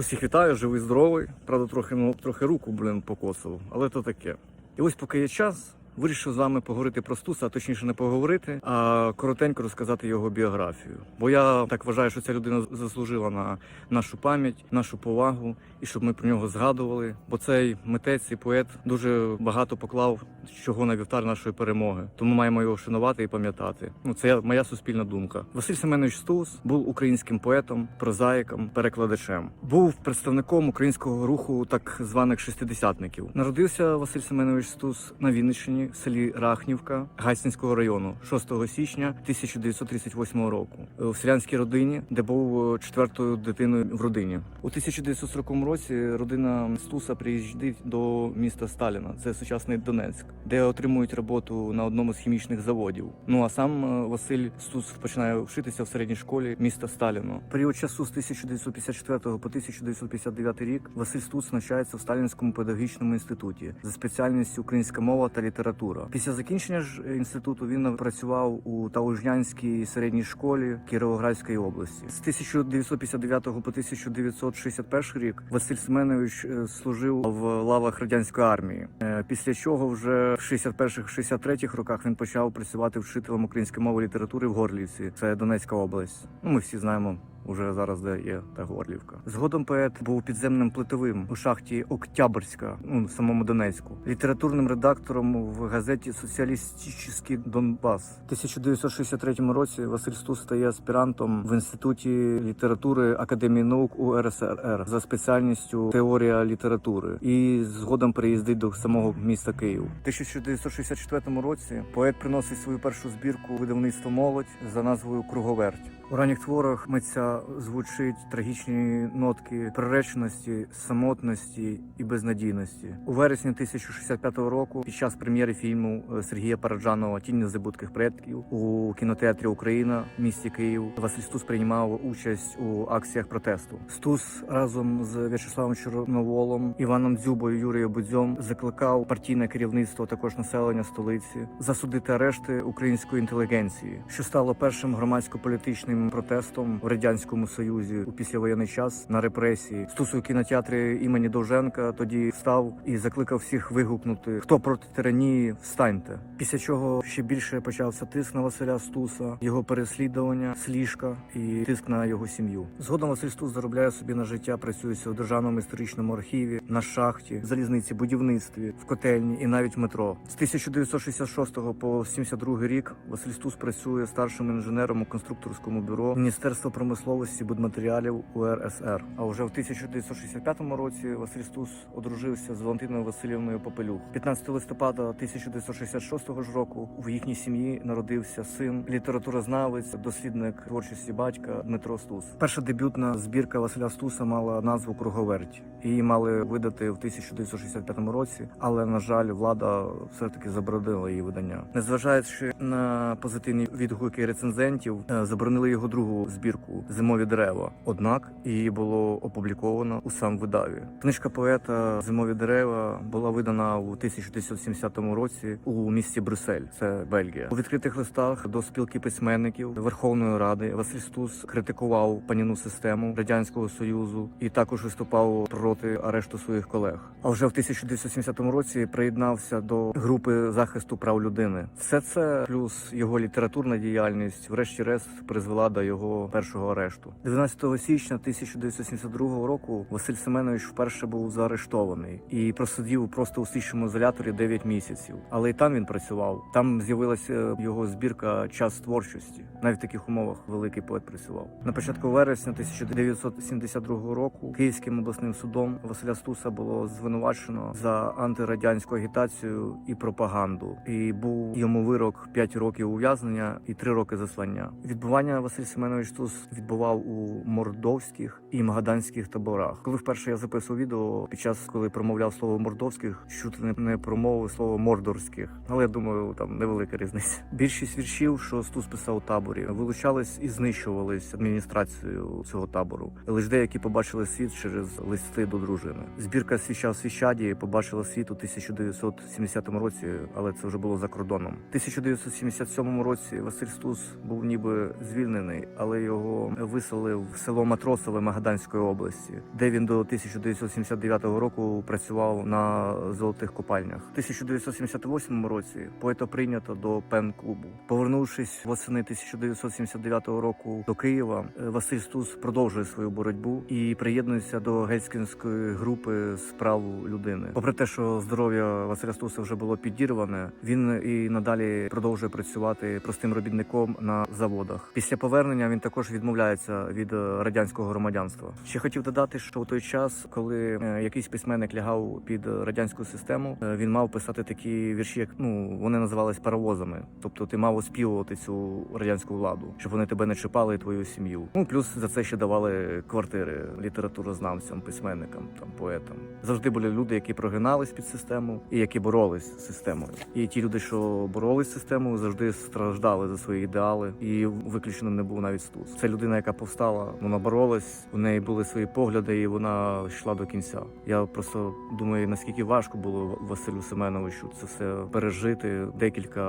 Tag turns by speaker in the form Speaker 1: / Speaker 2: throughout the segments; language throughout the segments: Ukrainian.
Speaker 1: Усіх вітаю, живий, здоровий. Правда, трохи ну трохи руку, блин, покосував, але то таке. І ось поки є час, вирішив з вами поговорити про Стуса, а точніше не поговорити, а коротенько розказати його біографію. Бо я так вважаю, що ця людина заслужила на нашу пам'ять, нашу повагу, і щоб ми про нього згадували. Бо цей митець і поет дуже багато поклав чого на вівтар нашої перемоги. Тому маємо його шанувати і пам'ятати. Ну це моя суспільна думка. Василь Семенович Стус був українським поетом, прозаїком, перекладачем. Був представником українського руху так званих шестидесятників. Народився Василь Семенович Стус на Вінниччині, в селі Рахнівка Гайсинського району, 6 січня 1938 року, в селянській родині, де був е, четвертою дитиною в родині. У 1940 році родина Стуса приїздить до міста Сталіна, це сучасний Донецьк, де отримують роботу на одному з хімічних заводів. Ну а сам е, Василь Стус починає вчитися в середній школі міста Сталіно. Період часу з 1954 по 1959 рік Василь Стус навчається в Сталінському педагогічному інституті за спеціальністю українська мова та література. Після закінчення ж інституту він працював у Таужнянській середній школі Кіровоградської області. З 1959 по 1961 рік Василь Семенович е, служив в лавах радянської армії. Е, Після чого вже в 61-63 роках він почав працювати вчителем української мови і літератури в Горлівці. Це Донецька область. Ну, ми всі знаємо. Уже зараз де є та Горлівка. Згодом поет був підземним плитовим у шахті Октябрьська, ну в самому Донецьку, літературним редактором в газеті Соціалістичний Донбас. У 1963 році Василь Стус стає аспірантом в інституті літератури Академії наук УРСР за спеціальністю теорія літератури і згодом переїздить до самого міста Київ. У 1964 році поет приносить свою першу збірку видавництво молодь за назвою Круговерть. У ранніх творах митця звучить трагічні нотки приреченості, самотності і безнадійності. У вересні 1065 року, під час прем'єри фільму е, Сергія Параджанова Тінь незабутких предків у кінотеатрі Україна в місті Київ Василь Стус приймав участь у акціях протесту. Стус разом з В'ячеславом Чорноволом, Іваном Дзюбою, Юрієм Будзьом закликав партійне керівництво, також населення столиці, засудити арешти української інтелігенції, що стало першим громадсько-політичним протестом в радянському союзі у післявоєнний час на репресії. Стус у кінотеатрі імені Довженка тоді встав і закликав всіх вигукнути: хто проти тиранії, встаньте. Після чого ще більше почався тиск на Василя Стуса, його переслідування, сліжка і тиск на його сім'ю. Згодом Василь Стус заробляє собі на життя, працюється у державному історичному архіві, на шахті, залізниці, будівництві, в котельні і навіть в метро. З 1966 по 72 рік Василь Стус працює старшим інженером у конструкторському бюро Міністерства промисловості будматеріалів УРСР. А вже в 1965 році Василь Стус одружився з Валентиною Васильівною Попелюх. 15 листопада 1966 ж року в їхній сім'ї народився син, літературознавець, дослідник творчості батька Дмитро Стус. Перша дебютна збірка Василя Стуса мала назву Круговерть. Її мали видати в 1965 році, але на жаль, влада все таки заборонила її видання. Незважаючи на позитивні відгуки рецензентів, е, заборонили його другу збірку Зимові дерева. Однак її було опубліковано у сам видаві. Книжка поета Зимові дерева була видана у 1970 році у місті Брюссель, це Бельгія. У відкритих листах до спілки письменників Верховної Ради Василь Стус критикував паніну систему радянського союзу і також виступав проти арешту своїх колег. А вже в 1970 році приєднався до групи захисту прав людини. Все це плюс його літературна діяльність, врешті-решт, призвела до його першого арешту. 12 січня 1972 року Василь Семенович вперше був заарештований і просидів просто у слідчому ізоляторі 9 місяців. Але і там він працював. Там з'явилася його збірка Час творчості. Навіть в таких умовах великий поет працював. На початку вересня 1972 року Київським обласним судом Василя Стуса було звинувачено за антирадянську агітацію і пропаганду. І був йому вирок 5 років ув'язнення і 3 роки заслання. Відбування Василь Семенович Стус відбував у мордовських і магаданських таборах. Коли вперше я записував відео під час, коли промовляв слово мордовських, чути не, не промовив слово мордорських, але я думаю, там невелика різниця. Більшість віршів, що Стус писав у таборі, вилучались і знищувались адміністрацією цього табору. Лише деякі побачили світ через листи до дружини. Збірка свіча в свіщаді побачила світ у 1970 році, але це вже було за кордоном. У 1977 році Василь Стус був ніби звільнений, але його виселили в село Матросове Магаданської області, де він до 1979 року працював на золотих копальнях. У 1978 році поета прийнято до пен-клубу. Повернувшись восени 1979 року до Києва, е, Василь Стус продовжує свою боротьбу і приєднується до гельськінської групи з прав людини. Попри те, що здоров'я Василя Стуса вже було підірване, він і надалі продовжує працювати простим робітником на заводах. Після повернення він також відмовляється від е, радянського громадянства. Ще хотів додати, що у той час, коли е, якийсь письменник лягав під радянську систему, е, він мав писати такі вірші, як ну вони називались паровозами. Тобто ти мав оспівувати цю радянську владу, щоб вони тебе не чіпали і твою сім'ю. Ну плюс за це ще давали квартири літературознавцям, письменникам, там поетам. Завжди були люди, які прогинались під систему і які боролись з системою. І ті люди, що боролись з системою, завжди страждали за свої ідеали, і виключеним не був навіть Стус. Це людина, яка повстала, вона боролась, у неї були свої погляди, і вона йшла до кінця. Я просто думаю, наскільки важко було Василю Семеновичу це все пережити. Декілька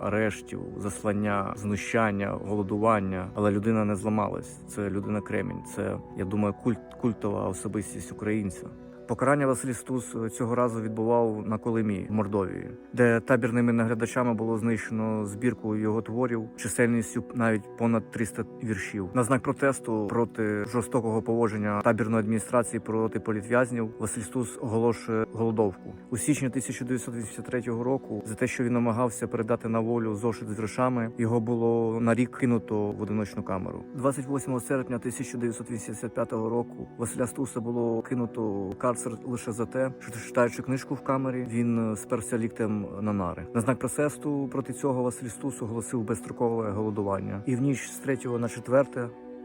Speaker 1: арештів, заслання, знущання, голодування. Але людина не зламалась. Це людина Кремінь. Це я думаю, культ культова особистість українця. Покарання Василь Стус цього разу відбував на Колимі в Мордовії, де табірними наглядачами було знищено збірку його творів чисельністю навіть понад 300 віршів. На знак протесту проти жорстокого поводження табірної адміністрації проти політв'язнів Василь Стус оголошує голодовку у січні 1983 року. За те, що він намагався передати на волю зошит з віршами, його було на рік кинуто в одиночну камеру. 28 серпня 1985 року Василя Стуса було кинуто в карцер лише за те, що читаючи книжку в камері, він е, сперся ліктем на нари. На знак протесту проти цього Василь Стус оголосив безстрокове голодування, і в ніч з 3 на 4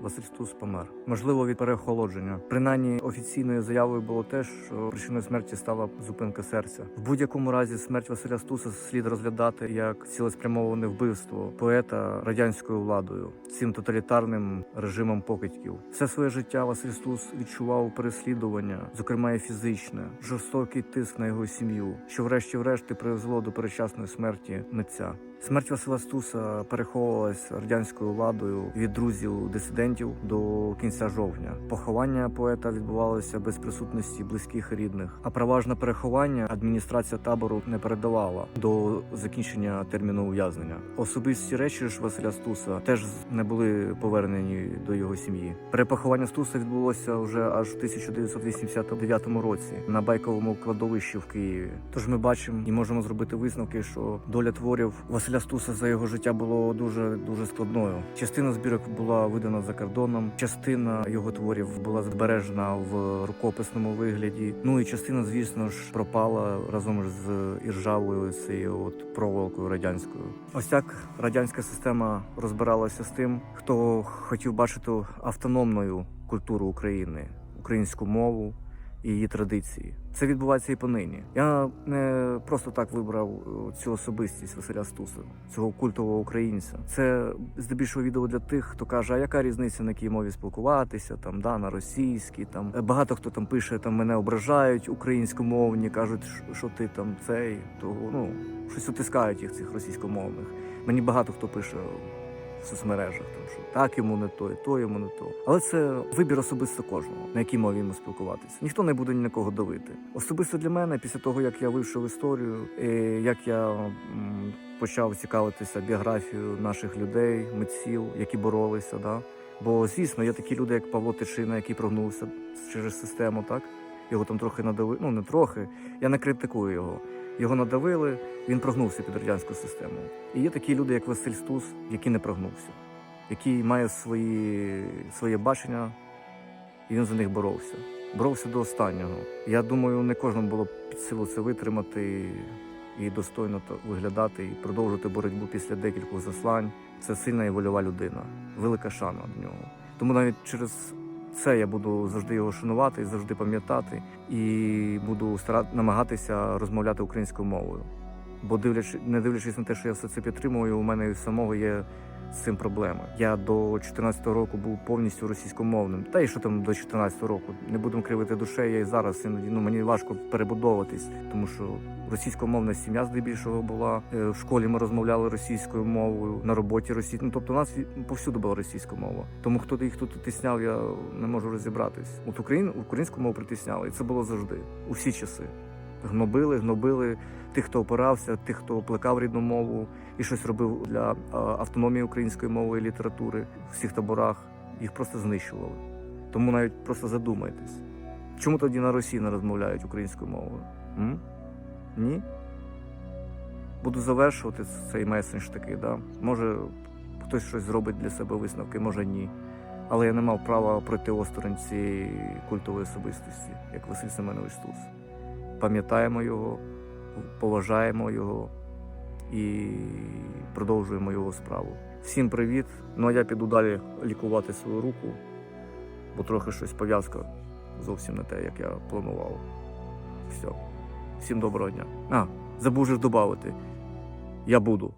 Speaker 1: Василь Стус помер. Можливо, від переохолодження. Принаймні офіційною заявою було те, що причиною смерті стала зупинка серця. В будь-якому разі смерть Василя Стуса слід розглядати як цілеспрямоване вбивство поета радянською владою, цим тоталітарним режимом покидьків. Все своє життя Василь Стус відчував переслідування, зокрема і фізичне, жорстокий тиск на його сім'ю, що врешті-врешт і призвело до передчасної смерті митця. Смерть Васила Стуса переховувалась радянською владою від друзів дисидентів до кінця жовтня. Поховання поета відбувалося без присутності близьких і рідних. А проважне переховання адміністрація табору не передавала до закінчення терміну ув'язнення. Особисті речі ж Василя Стуса теж не були повернені до його сім'ї. Перепоховання Стуса відбулося вже аж в 1989 році на байковому кладовищі в Києві. Тож ми бачимо і можемо зробити висновки, що доля творів Василя Стуса за його життя було дуже дуже складною. Частина збірок була видана за кордоном, частина його творів була збережена в рукописному вигляді. Ну і частина, звісно ж, пропала разом з іржавою цією от проволокою радянською. Ось так радянська система розбиралася з тим, хто хотів бачити автономною культуру України, українську мову і її традиції. Це відбувається і понині. Я не просто так вибрав е, цю особистість Василя Стуса, цього культового українця. Це здебільшого відео для тих, хто каже, а яка різниця на якій мові спілкуватися, там да на російській. Там Е, багато хто там пише, там мене ображають українськомовні, кажуть, «Що- ти там цей, то ну щось утискають їх цих російськомовних. Мені багато хто пише в соцмережах, там що так йому не то, і то йому не то. Але це вибір особисто кожного, на якій мові йому спілкуватися. Ніхто не буде ні на кого давити. Особисто для мене, після того як я вивчив історію, і як я почав цікавитися біографією наших людей, митців, які боролися, да. Бо звісно, є такі люди, як Павло Тишина, який прогнувся через систему, так його там трохи надали. Ну не трохи. Я не критикую його. Його надавили, він прогнувся під радянську систему. І є такі люди, як Василь Стус, який не прогнувся, який має свої, своє бачення, і він за них боровся. Боровся до останнього. Я думаю, не кожному було під силу це витримати і достойно то виглядати, і продовжувати боротьбу після декількох заслань. Це сильна і вольова людина, велика шана до нього. Тому навіть через це я буду завжди його шанувати, завжди пам'ятати, і буду старати намагатися розмовляти українською мовою. Бо дивлячись, не дивлячись на те, що я все це підтримую, у мене і самого є з цим проблеми. Я до 14-го року був повністю російськомовним. Та й що там до 14-го року. Не будемо кривити душею. Я і зараз іноді ну мені важко перебудовуватись, тому що російськомовна сім'я здебільшого була. Е, В школі ми розмовляли російською мовою, на роботі російською. Ну, тобто у нас повсюди була російська мова. Тому хто їх тут тисняв, я не можу розібратись. От Україн, українську мову притисняли, і це було завжди, у всі часи. Гнобили, гнобили тих, хто опирався, тих, хто плекав рідну мову і щось робив для автономії української мови і літератури в всіх таборах. Їх просто знищували. Тому навіть просто задумайтесь. Чому тоді на Росії не розмовляють українською мовою? М? Ні? Буду завершувати цей месендж такий, да? Може, хтось щось зробить для себе висновки, може ні. Але я не мав права пройти осторонь цієї культової особистості, як Василь Семенович Стус. Пам'ятаємо його, поважаємо його і продовжуємо його справу. Всім привіт! Ну а я піду далі лікувати свою руку, бо трохи щось пов'язка зовсім не те, як я планував. Все. Всім доброго дня. А, забув же додати. Я буду.